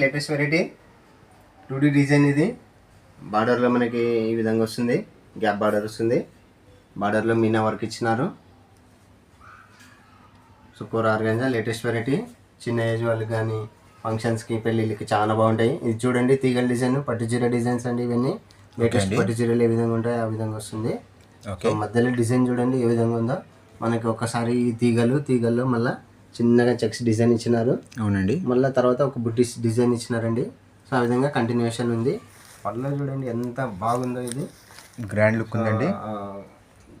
Latest variety two D design ఇది. బార్డర్లో మనకి ఈ విధంగా వస్తుంది. గ్యాప్ బార్డర్ వస్తుంది. బార్డర్లో మీనా వర్క్ ఇచ్చినారు. సుకోర్ ఆర్గంజా లేటెస్ట్ వెరైటీ చిన్న ఏజ్ వాళ్ళకి కానీ ఫంక్షన్స్కి పెళ్ళిళ్ళకి చాలా బాగుంటాయి. ఇది చూడండి తీగల డిజైన్ పట్టు చీర డిజైన్స్ అండి ఇవన్నీ. లేటెస్ట్ పట్టు చీరలు ఏ విధంగా ఉంటాయి ఆ విధంగా వస్తుంది. మధ్యలో డిజైన్ చూడండి ఏ విధంగా ఉందో. మనకి ఒకసారి ఈ తీగలు తీగల్లో మళ్ళీ చిన్నగా చెక్స్ డిజైన్ ఇచ్చినారు. అవునండి. మళ్ళీ తర్వాత ఒక బుట్టిస్ డిజైన్ ఇచ్చినారండి. సో ఆ విధంగా కంటిన్యూషన్ ఉంది. పళ్ళలో చూడండి ఎంత బాగుందో ఇది. గ్రాండ్ లుక్ ఉందండి.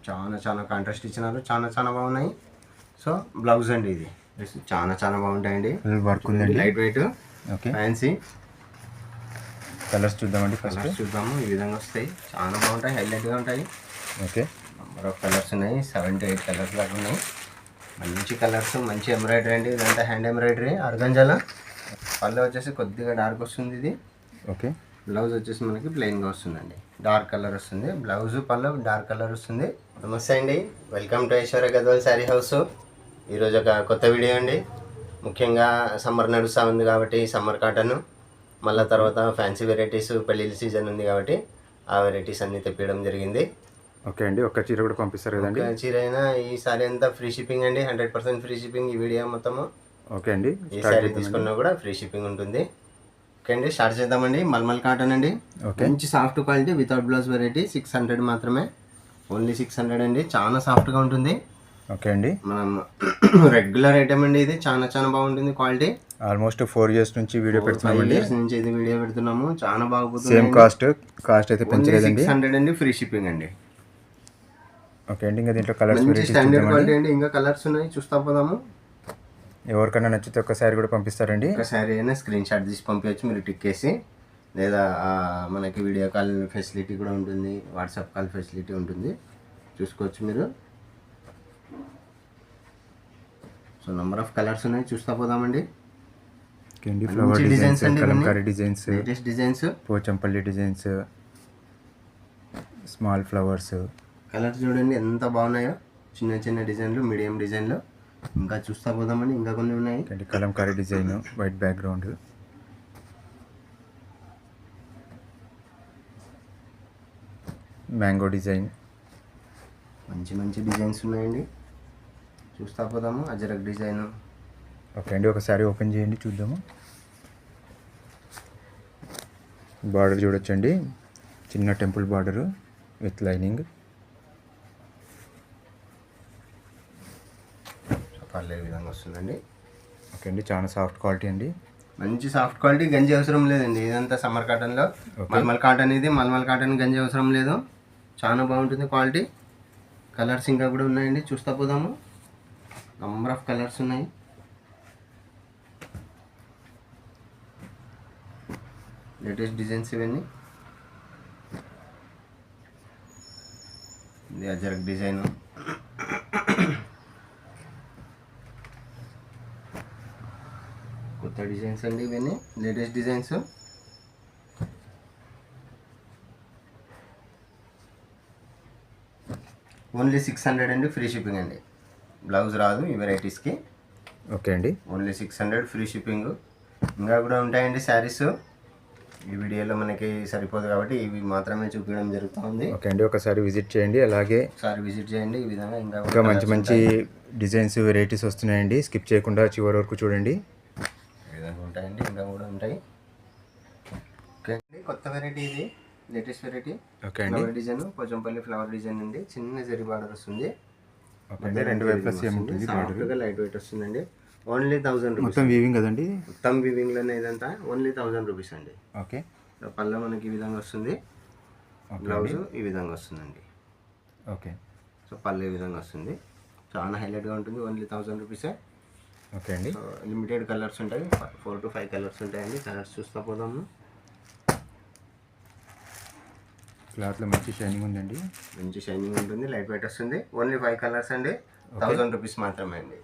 చాలా చాలా కాంట్రాస్ట్ ఇచ్చినారు. చాలా చాలా బాగున్నాయి. సో బ్లౌజ్ అండి ఇది. చాలా చాలా బాగుంటాయండి. వర్క్ ఉందండి. Light weight okay fancy colours చూద్దామండి ఫస్ట్ కలర్స్ చూద్దాము. ఈ విధంగా వస్తాయి. చాలా బాగుంటాయి. హైలైట్గా ఉంటాయి. ఓకే నెంబర్ ఆఫ్ కలర్స్ ఉన్నాయి. సెవెన్ టు ఎయిట్ కలర్స్ దాకా ఉన్నాయి. మంచి కలర్స్ మంచి ఎంబ్రాయిడరీ అండి. ఇదంతా హ్యాండ్ ఎంబ్రాయిడరీ అర్గంజాల పళ్ళు వచ్చేసి కొద్దిగా డార్క్ వస్తుంది ఇది. ఓకే. బ్లౌజ్ వచ్చేసి మనకి ప్లెయిన్గా వస్తుందండి. డార్క్ కలర్ వస్తుంది. బ్లౌజ్ పళ్ళు డార్క్ కలర్ వస్తుంది. నమస్తే అండి. Welcome to Aishwarya Gadwal sari house ఈరోజు ఒక కొత్త వీడియో అండి. ముఖ్యంగా సమ్మర్ నడుస్తూ ఉంది కాబట్టి సమ్మర్ కాటన్ మళ్ళీ తర్వాత ఫ్యాన్సీ వెరైటీస్ పెళ్ళిళ్ళ సీజన్ ఉంది కాబట్టి ఆ వెరైటీస్ అన్నీ తెప్పించడం జరిగింది. ఓకే అండి. ఒక్క చీర కూడా పంపిస్తారు కదండి? చీర అయినా ఈ సారీ అంతా ఫ్రీ షిప్పింగ్ అండి. హండ్రెడ్ పర్సెంట్ ఫ్రీ షిప్పింగ్ ఈ వీడియో మొత్తము. ఓకే అండి. ఈ సారీ తీసుకున్నా కూడా ఫ్రీ షిప్పింగ్ ఉంటుంది. ఓకే అండి. స్టార్ట్ చేద్దామండి. మల్మల్ కాటన్ అండి. ఓకే. మంచి soft quality without blouse variety. Six hundred మాత్రమే. ఓన్లీ సిక్స్ హండ్రెడ్ అండి. చాలా సాఫ్ట్గా ఉంటుంది. ఓకే అండి. మనం రెగ్యులర్ ఐటమ్ అండి ఇది. చాలా చాలా బాగుంటుంది క్వాలిటీ. ఆల్మోస్ట్ ఫోర్ ఇయర్స్ నుంచి వీడియో పెడుతున్నామండి ఇయర్స్ నుంచి ఇది వీడియో పెడుతున్నాము. చాలా బాగుపోతుంది సేమ్ కాస్ట్ కాస్ట్ అయితే పెంచలేదండి. సిక్స్ హండ్రెడ్ అండి. ఫ్రీ షిప్పింగ్ అండి. ఓకే అండి ఇంకా దీంట్లో కలర్స్ మంచి వెరైటీస్ స్టాండర్డ్ క్వాలిటీ అండి. ఇంకా కలర్స్ ఉన్నాయి చూస్తా పోదాము. ఎవరికైనా నచ్చితే ఒక్కసారి కూడా పంపిస్తారండి. ఒక శారీ అయినా స్క్రీన్ షాట్ తీసి పంపించచ్చు మీరు టిక్ వేసి లేదా మనకి వీడియో కాల్ ఫెసిలిటీ కూడా ఉంటుంది వాట్సాప్ కాల్ ఫెసిలిటీ ఉంటుంది. చూసుకోవచ్చు మీరు. సో నెంబర్ ఆఫ్ కలర్స్ ఉన్నాయి చూస్తా పోదామండి. ఓకే అండి flower designs. Kalamkari designs latest designs Pochampally designs small flowers colours చూడండి ఎంత బాగున్నాయో. చిన్న చిన్న డిజైన్లు మీడియం డిజైన్లు. ఇంకా చూస్తా పోదామండి ఇంకా కొన్ని ఉన్నాయి. Kalamkari design white background. Mango design. మంచి మంచి డిజైన్స్ ఉన్నాయండి. చూస్తా పోదాము అజరక్ డిజైన్. ఓకే అండి ఒకసారి ఓపెన్ చేయండి చూద్దాము. బార్డర్ చూడొచ్చండి. చిన్న టెంపుల్ బార్డర్ విత్ లైనింగ్. పర్లే విధంగా వస్తుందండి. ఓకే అండి చాలా సాఫ్ట్ క్వాలిటీ అండి. మంచి సాఫ్ట్ క్వాలిటీ గంజి అవసరం లేదండి. ఇదంతా సమ్మర్ కాటన్లో మల్మల్ కాటన్ ఇది మల్మల్ కాటన్ గంజి అవసరం లేదు. చాలా బాగుంటుంది క్వాలిటీ కలర్స్ ఇంకా కూడా ఉన్నాయండి. చూస్తా పోదాము. నంబర్ ఆఫ్ కలర్స్ ఉన్నాయి. లేటెస్ట్ డిజైన్స్ ఇవన్నీ. ఇది అజరక్ డిజైన్ కొత్త డిజైన్స్ అండి ఇవన్నీ latest designs. Only six hundred అండి ఫ్రీ షిప్పింగ్ అండి. బ్లౌజ్ రాదు ఈ వెరైటీస్కి ఓకే అండి. Only six hundred free shipping. ఇంకా కూడా ఉంటాయండి శారీస్. ఈ వీడియోలో మనకి సరిపోదు కాబట్టి ఇవి మాత్రమే చూపించడం జరుగుతుంది. ఓకే అండి ఒకసారి విజిట్ చేయండి. అలాగే ఒకసారి విజిట్ చేయండి ఈ విధంగా. ఇంకా ఇంకా మంచి మంచి డిజైన్స్ వెరైటీస్ వస్తున్నాయండి. స్కిప్ చేయకుండా చివరి వరకు చూడండి. ఉంటాయండి ఇంకా కూడా ఉంటాయి. ఓకే అండి కొత్త వెరైటీ ఇది లేటెస్ట్ వెరైటీ ఓకే అండి. Flower design Pochampally flower design అండి. చిన్న జరి బార్డర్ వస్తుంది. ఓకే అండి రెండు వైపులా సేమ్ ఉంటుంది బార్డర్ సాఫ్ట్గా లైట్ వెయిట్ వస్తుందండి. ఓన్లీ థౌసండ్ రూపీస్ మొత్తం వీవింగ్ కదండి? మొత్తం వివింగ్లోనే ఇదంతా. ఓన్లీ థౌసండ్ రూపీస్ అండి. ఓకే. పళ్ళ మనకి ఈ విధంగా వస్తుంది. బ్లౌజ్ ఈ విధంగా వస్తుందండి. ఓకే. సో పళ్ళు ఈ విధంగా వస్తుంది. చాలా హైలైట్గా ఉంటుంది. ఓన్లీ థౌసండ్ రూపీసే ఓకే అండి. లిమిటెడ్ కలర్స్ ఉంటాయి. ఫోర్ టు ఫైవ్ కలర్స్ ఉంటాయండి. కలర్స్ చూస్తా పోదాము. క్లాత్లో మంచి షైనింగ్ ఉందండి. మంచి షైనింగ్ ఉంటుంది. లైట్ వెయిట్ వస్తుంది. ఓన్లీ ఫైవ్ కలర్స్ అండి. థౌసండ్ రూపీస్ మాత్రమే అండి.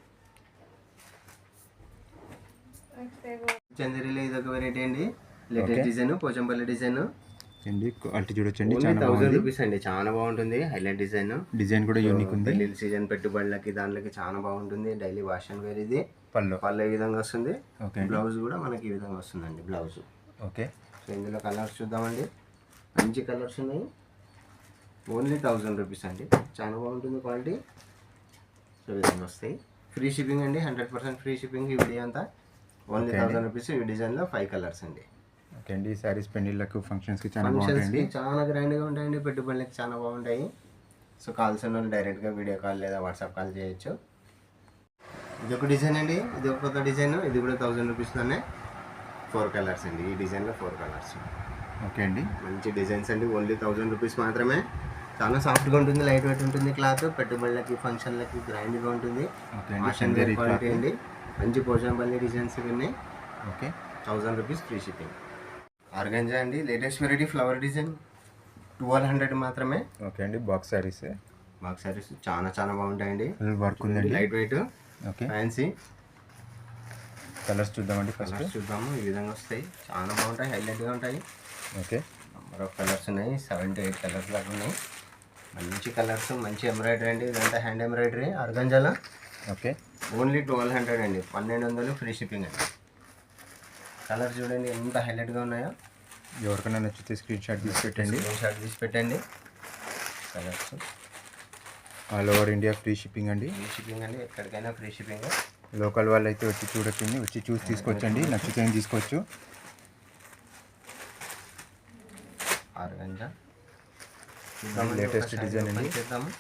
చందేరిలో ఇది ఒక వెరైటీ అండి లేటెస్ట్ డిజైన్ పోచంపల్లి డిజైన్. అండి క్వాలిటీ చూడొచ్చండి. ఓన్లీ చాలా థౌసండ్ రూపీస్ అండి. చాలా బాగుంటుంది. Highlight design. డిజైన్ కూడా యూనిక్ ఉంది. సీజన్ పెట్టుబడులకి దాంట్లోకి చాలా బాగుంటుంది. డైలీ వాష్ అండ్ వేర్ ఇది. పళ్ళు. పళ్ళు ఈ విధంగా వస్తుంది? బ్లౌజ్ కూడా మనకి ఈ విధంగా వస్తుందండి బ్లౌజ్. ఓకే. సో ఇందులో కలర్స్ చూద్దామండి. మంచి కలర్స్ ఉన్నాయి. ఓన్లీ థౌజండ్ రూపీస్ అండి. చాలా బాగుంటుంది క్వాలిటీ. సో ఈ విధంగా వస్తాయి. ఫ్రీ షిప్పింగ్ అండి హండ్రెడ్ పర్సెంట్ ఫ్రీ షిప్పింగ్ ఈ వీడియో అంతా. ఓన్లీ థౌసండ్ రూపీస్ ఈ డిజైన్లో ఫైవ్ కలర్స్ అండి. ఓకే అండి ఈ శారీస్ పెళ్ళిళ్ళకు ఫంక్షన్స్కి చాలా బాగుంటాయండి. చాలా గ్రాండ్గా ఉంటాయండి పెట్టుబడులకి చాలా బాగుంటాయి. సో కాల్సిన వాళ్ళు డైరెక్ట్గా వీడియో కాల్ లేదా వాట్సాప్ కాల్ చేయొచ్చు. ఇది ఒక డిజైన్ అండి. ఇది ఒక కొత్త డిజైన్. ఇది కూడా థౌజండ్ రూపీస్లోనే ఫోర్ కలర్స్ అండి. ఈ డిజైన్లో ఫోర్ కలర్స్ ఓకే అండి. మంచి డిజైన్స్ అండి. ఓన్లీ థౌజండ్ రూపీస్ మాత్రమే. చాలా సాఫ్ట్గా ఉంటుంది లైట్ వెయిట్ ఉంటుంది క్లాత్ పెట్టుబడులకి ఫంక్షన్లకి గ్రాండ్గా ఉంటుంది. క్వాలిటీ అండి. మంచి పోచంపల్లి డిజైన్స్ ఇవన్నీ. Okay. Thousand rupees free shipping organza అండి. Latest variety flower design twelve hundred మాత్రమే. ఓకే అండి. బాక్స్ శారీస్ మాకు సారీస్ చాలా చాలా బాగుంటాయండి. వర్క్ ఉందండి. Light weight okay. Fancy colours చూద్దామండి ఫస్ట్ కలర్స్ చూద్దాము. ఈ విధంగా వస్తాయి. చాలా బాగుంటాయి. హైలైట్గా ఉంటాయి. ఓకే. నెంబర్ ఆఫ్ కలర్స్ ఉన్నాయి. సెవెన్ టు ఎయిట్ కలర్స్ దాకా ఉన్నాయి. మంచి కలర్స్ మంచి ఎంబ్రాయిడరీ అండి. ఇదంతా హ్యాండ్ ఎంబ్రాయిడరీ అర్గంజాలో ఓకే. ఓన్లీ ట్వెల్వ్ హండ్రెడ్ అండి. పన్నెండు వందలు ఫ్రీ షిప్పింగ్ అండి. కలర్ చూడండి. ఎంత హైలైట్గా ఉన్నాయో. ఎవరికైనా నచ్చితే స్క్రీన్ షాట్ తీసి పెట్టండి. స్క్రీన్ షాట్ తీసి పెట్టండి. Colours all over India free shipping అండి. ఫ్రీ షిప్పింగ్ అండి ఎక్కడికైనా ఫ్రీ షిప్పింగ్ లోకల్ వాళ్ళు అయితే వచ్చి చూడొచ్చండి వచ్చి చూసి తీసుకొచ్చండి నచ్చితే తీసుకోవచ్చు. ఆర్గంజా. లేటెస్ట్ డిజైన్ అండి. చేద్దాము.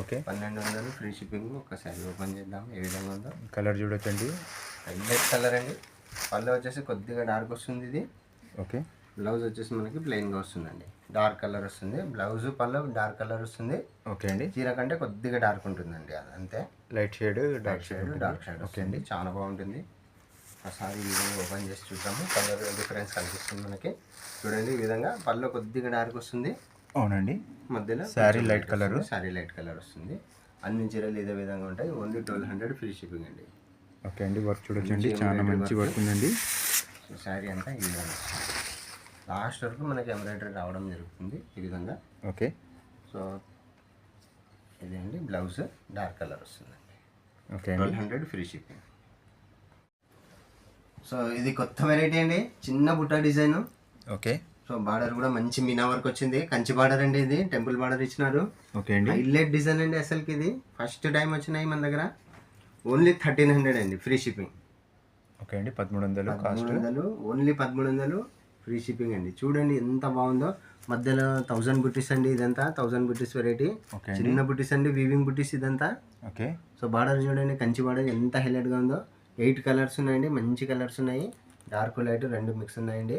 ఓకే. పన్నెండు వందలు ఫ్రీ షిప్పింగ్ ఒకసారి ఓపెన్ చేద్దాం. ఏ విధంగా ఉందో. కలర్ చూడొచ్చండి. హైలైట్ కలర్ అండి. పళ్ళు వచ్చేసి కొద్దిగా డార్క్ వస్తుంది ఇది. ఓకే. బ్లౌజ్ వచ్చేసి మనకి ప్లెయిన్గా వస్తుందండి. డార్క్ కలర్ వస్తుంది. బ్లౌజ్ పళ్ళు డార్క్ కలర్ వస్తుంది. ఓకే అండి. చీర కంటే కొద్దిగా డార్క్ ఉంటుందండి అది అంతే. Light shade dark shade dark shade okay అండి. చాలా బాగుంటుంది. ఒకసారి ఈ విధంగా ఓపెన్ చేసి చూద్దాము. కలర్ డిఫరెన్స్ కనిపిస్తుంది మనకి. చూడండి ఈ విధంగా పళ్ళు కొద్దిగా డార్క్ వస్తుంది. అవునండి. మధ్యలో sari light colour sari light colour వస్తుంది. అన్ని చీరలు ఇదే విధంగా ఉంటాయి. Only twelve hundred free shipping అండి. ఓకే అండి. వర్క్ చూడొచ్చండి. చాలా మంచి వర్క్ ఉందండి. శారీ అంతా ఈ విధంగా లాస్ట్ వరకు మనకి ఎంబ్రాయిడరీ రావడం జరుగుతుంది ఈ విధంగా. ఓకే. సో ఇది అండి బ్లౌజ్ డార్క్ కలర్ వస్తుందండి. Okay twelve hundred free shipping. So ఇది కొత్త వెరైటీ అండి. చిన్న బుట్ట డిజైన్. ఓకే. సో బార్డర్ కూడా మంచి మీనా వర్క్ వచ్చింది. కంచి బార్డర్ అండి ఇది. టెంపుల్ బార్డర్ ఇచ్చినారు. ఓకే అండి. హైలైట్ డిజైన్ అండి అసలుకి ఇది. ఫస్ట్ టైం వచ్చినాయి మన దగ్గర. ఓన్లీ థర్టీన్ హండ్రెడ్ అండి ఫ్రీ షిప్పింగ్. ఓకే అండి పదమూడు వందలు కాస్ట్. పదమూడు వందలు ఓన్లీ పదమూడు వందలు. ఫ్రీ షిప్పింగ్ అండి. చూడండి ఎంత బాగుందో. మధ్యలో థౌజండ్ బుట్టీస్ అండి ఇదంతా. థౌజండ్ బుట్టీస్ వెరైటీ చిన్న బుట్టీస్ అండి వీవింగ్ బుట్టీస్ ఇదంతా. ఓకే. సో బార్డర్ చూడండి కంచి బార్డర్ ఎంత హైలైట్గా ఉందో. ఎయిట్ కలర్స్ ఉన్నాయండి మంచి కలర్స్ ఉన్నాయి. డార్క్ లైట్ రెండు మిక్స్ ఉన్నాయండి.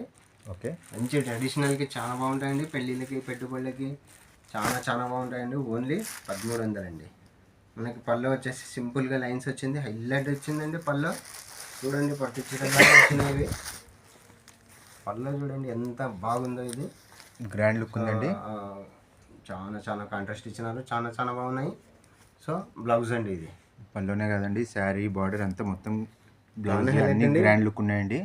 ఓకే. మంచి ట్రెడిషనల్కి చాలా బాగుంటాయండి. పెళ్ళిళ్ళకి పెట్టుబడులకి చాలా చాలా బాగుంటాయండి. ఓన్లీ పదమూడు వందలండి. మనకి పళ్ళు వచ్చేసి సింపుల్గా లైన్స్ వచ్చింది. హైలైట్ వచ్చిందండి పళ్ళు. చూడండి పట్టు చీరలు వచ్చినాయి. ఇవి పళ్ళు చూడండి ఎంత బాగుందో ఇది. గ్రాండ్ లుక్ ఉందండి. చాలా చాలా కాంట్రాస్ట్ ఇచ్చినారు. చాలా చాలా బాగున్నాయి. సో బ్లౌజ్ అండి ఇది. పళ్ళునే కదండి శారీ బార్డర్ అంతా మొత్తం బ్లౌజ్ అన్ని. గ్రాండ్ లుక్ ఉన్నాయండి.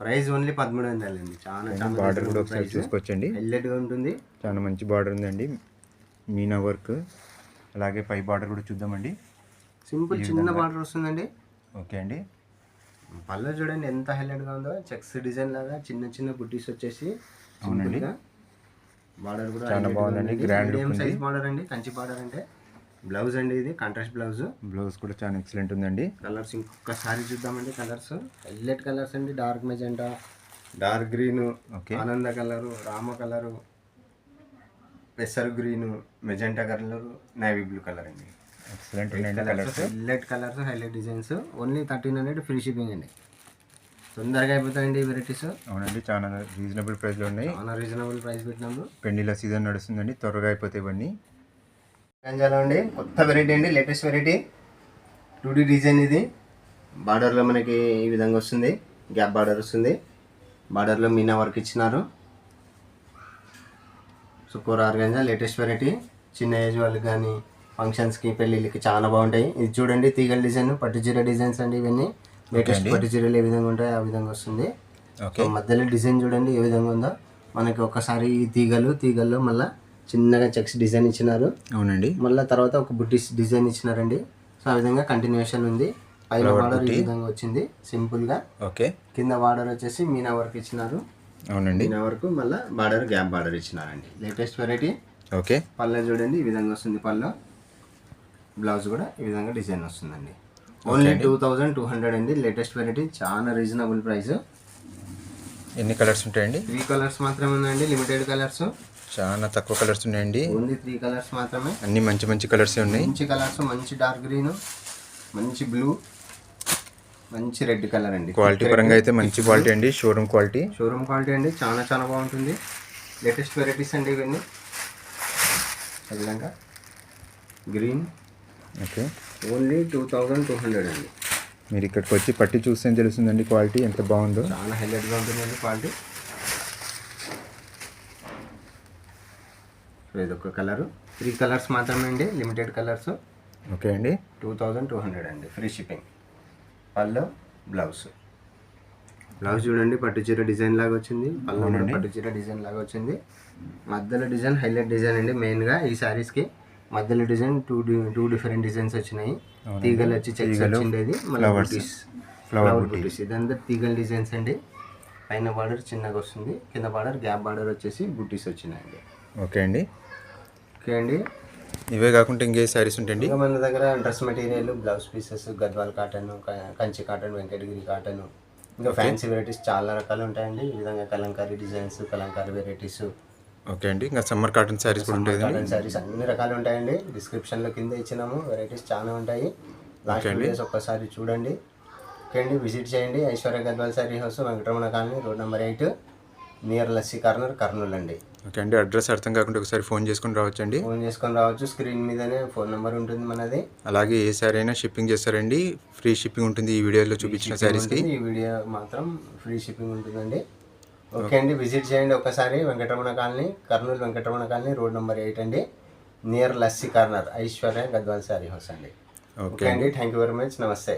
ప్రైస్ ఓన్లీ పదమూడు వందలండి. చాలా చాలా బార్డర్ కూడా ఒకసారి చూసుకోవచ్చండి. హైలైట్గా ఉంటుంది. చాలా మంచి బార్డర్ ఉందండి. మీనా వర్క్. అలాగే పై బార్డర్ కూడా చూద్దామండి. సింపుల్ చిన్న బార్డర్ వస్తుందండి. ఓకే అండి. పళ్ళు చూడండి ఎంత హైలైట్గా ఉందో. చెక్స్ డిజైన్ లాగా చిన్న చిన్న బుట్టీస్ వచ్చేసి అవునండి. బార్డర్ కూడా చాలా బాగుందండి, మీడియం ఉంది. సైజ్ బార్డర్ అండి కంచి బార్డర్ అంటే. బ్లౌజ్ అండి ఇది కాంట్రాస్ట్ బ్లౌజ్ బ్లౌజ్ కూడా చాలా ఎక్సలెంట్ ఉందండి. కలర్స్ ఇంకొకసారి చూద్దామండి కలర్స్ హైలైట్ కలర్స్ అండి dark magenta dark green okay ఆనంద కలరు రామ colour పెసర్ green magenta colour navy blue colour అండి. ఎక్సలెంట్ ఉన్నాయండి colours highlight colours highlight designs only thirteen hundred free shipping అండి. తొందరగా అయిపోతాయండి వెరైటీస్ అవునండి చాలా రీజనబుల్ ప్రైస్లో ఉన్నాయి. చాలా రీజనబుల్ ప్రైస్ పెట్టినాము. పెళ్ళిళ్ళ సీజన్ నడుస్తుందండి త్వరగా అయిపోతాయి ఇవన్నీ. గంజాలో అండి కొత్త వెరైటీ అండి లేటెస్ట్ వెరైటీ టూ డిజైన్ ఇది. బార్డర్లో మనకి ఈ విధంగా వస్తుంది. గ్యాప్ బార్డర్ వస్తుంది. బార్డర్లో మీనా వర్క్ ఇచ్చినారు. సో కూర ఆర్గంజా లేటెస్ట్ వెరైటీ చిన్న ఏజ్ వాళ్ళకి కానీ ఫంక్షన్స్కి పెళ్ళిళ్ళకి చాలా బాగుంటాయి. ఇది చూడండి తీగల డిజైన్ పట్టు చీర డిజైన్స్ అండి ఇవన్నీ. లేటెస్ట్ పట్టు చీరలు ఏ విధంగా ఉంటాయి ఆ విధంగా వస్తుంది. మధ్యలో డిజైన్ చూడండి ఏ విధంగా ఉందో. మనకి ఒకసారి ఈ తీగలు తీగల్లో మళ్ళీ చిన్నగా చెక్స్ డిజైన్ ఇచ్చినారు. అవునండి. మళ్ళీ తర్వాత ఒక బుట్టీస్ డిజైన్ ఇచ్చినారండి. సో ఆ విధంగా కంటిన్యూషన్ ఉంది. పైన బార్డర్ ఈ. విధంగా వచ్చింది సింపుల్గా ఓకే. కింద బార్డర్ వచ్చేసి మీనా వర్క్ ఇచ్చినారు. అవునండి. మీనా వర్క్ మళ్ళీ border gap border ఇచ్చినారండి. Latest variety okay. పళ్ళ చూడండి ఈ విధంగా వస్తుంది పళ్ళు. బ్లౌజ్ కూడా ఈ విధంగా డిజైన్ వస్తుందండి. Only two thousand two hundred అండి. లేటెస్ట్ వెరైటీ చాలా రీజనబుల్ ప్రైస్ ఎన్ని కలర్స్ ఉంటాయండి? త్రీ కలర్స్ మాత్రమే ఉన్నాయండి. లిమిటెడ్ కలర్స్ చాలా తక్కువ కలర్స్ ఉన్నాయండి. ఓన్లీ త్రీ కలర్స్ మాత్రమే. అన్ని మంచి మంచి కలర్స్ ఉన్నాయి? మంచి కలర్స్ మంచి డార్క్ గ్రీన్ మంచి బ్లూ మంచి రెడ్ కలర్ అండి. క్వాలిటీ పరంగా అయితే మంచి క్వాలిటీ అండి. షోరూమ్ క్వాలిటీ షోరూమ్ క్వాలిటీ అండి. చాలా చాలా బాగుంటుంది. లేటెస్ట్ వెరైటీస్ అండి ఇవన్నీ. ఈ విధంగా. Green okay. Only two thousand two hundred అండి. మీరు ఇక్కడికి వచ్చి పట్టి చూస్తే తెలుస్తుందండి క్వాలిటీ? ఎంత బాగుందో? చాలా హైలైట్గా ఉంటుందండి క్వాలిటీ. ఇది ఒక కలరు. త్రీ కలర్స్ మాత్రమే అండి లిమిటెడ్ కలర్స్. ఓకే అండి. టూ థౌజండ్ టూ హండ్రెడ్ అండి. Free shipping. పళ్ళు బ్లౌజ్. బ్లౌజ్ చూడండి పట్టు చీర డిజైన్ లాగా వచ్చింది. పళ్ళు. పట్టు చీర డిజైన్ లాగా వచ్చింది. మధ్యలో డిజైన్ హైలైట్ డిజైన్ అండి మెయిన్గా ఈ శారీస్కి. మధ్యలో design two two different designs వచ్చినాయి. తీగలు వచ్చి చెక్స్ వచ్చిండేది. మళ్ళీ. బుటీస్ ఫ్లవర్. బుటీస్ ఇదంతా తీగల డిజైన్స్ అండి. పైన బార్డర్ చిన్నగా వస్తుంది. కింద బార్డర్ గ్యాప్ బార్డర్ వచ్చేసి బుటీస్ వచ్చినాయండి. ఓకే అండి. ఓకే అండి. ఇవే కాకుండా ఇంకే శారీస్ ఉంటాయండి? మన దగ్గర dress material blouse pieces Gadwal cotton Kanchi cotton Venkatagiri cotton ఇంకా ఫ్యాన్సీ వెరైటీస్ చాలా రకాలు ఉంటాయండి. ఈ విధంగా kalamkari designs kalamkari varieties okay అండి. ఇంకా సమ్మర్ కాటన్ శారీస్ కూడా ఉంటాయి కాటన్ శారీస్ అన్ని రకాలు ఉంటాయండి. డిస్క్రిప్షన్లో కింద ఇచ్చినాము. వెరైటీస్ చాలా ఉంటాయి. లాస్ట్ అండి. వీడియోస్ ఒక్కసారి చూడండి. ఓకే అండి. విజిట్ చేయండి. Aishwarya Gadwal sari house Venkataramana colony road number eight near lassi corner Kurnool అండి. ఓకే అండి. అడ్రస్ అర్థం కాకుండా ఒకసారి ఫోన్ చేసుకుని రావచ్చండి. ఫోన్ చేసుకొని రావచ్చు. స్క్రీన్ మీదనే ఫోన్ నెంబర్ ఉంటుంది మనది. అలాగే ఏ శారీ అయినా షిప్పింగ్ చేస్తారండి. ఫ్రీ షిప్పింగ్ ఉంటుంది ఈ వీడియోలో చూపించిన శారీస్కి. ఈ వీడియో మాత్రం ఫ్రీ షిప్పింగ్ ఉంటుందండి. ఓకే అండి. విజిట్ చేయండి ఒకసారి Venkataramana colony Kurnool Venkataramana colony road number eight అండి. Near lassi corner Aishwarya Gadwal sari house అండి. ఓకే ఓకే అండి. Thank you very much. నమస్తే.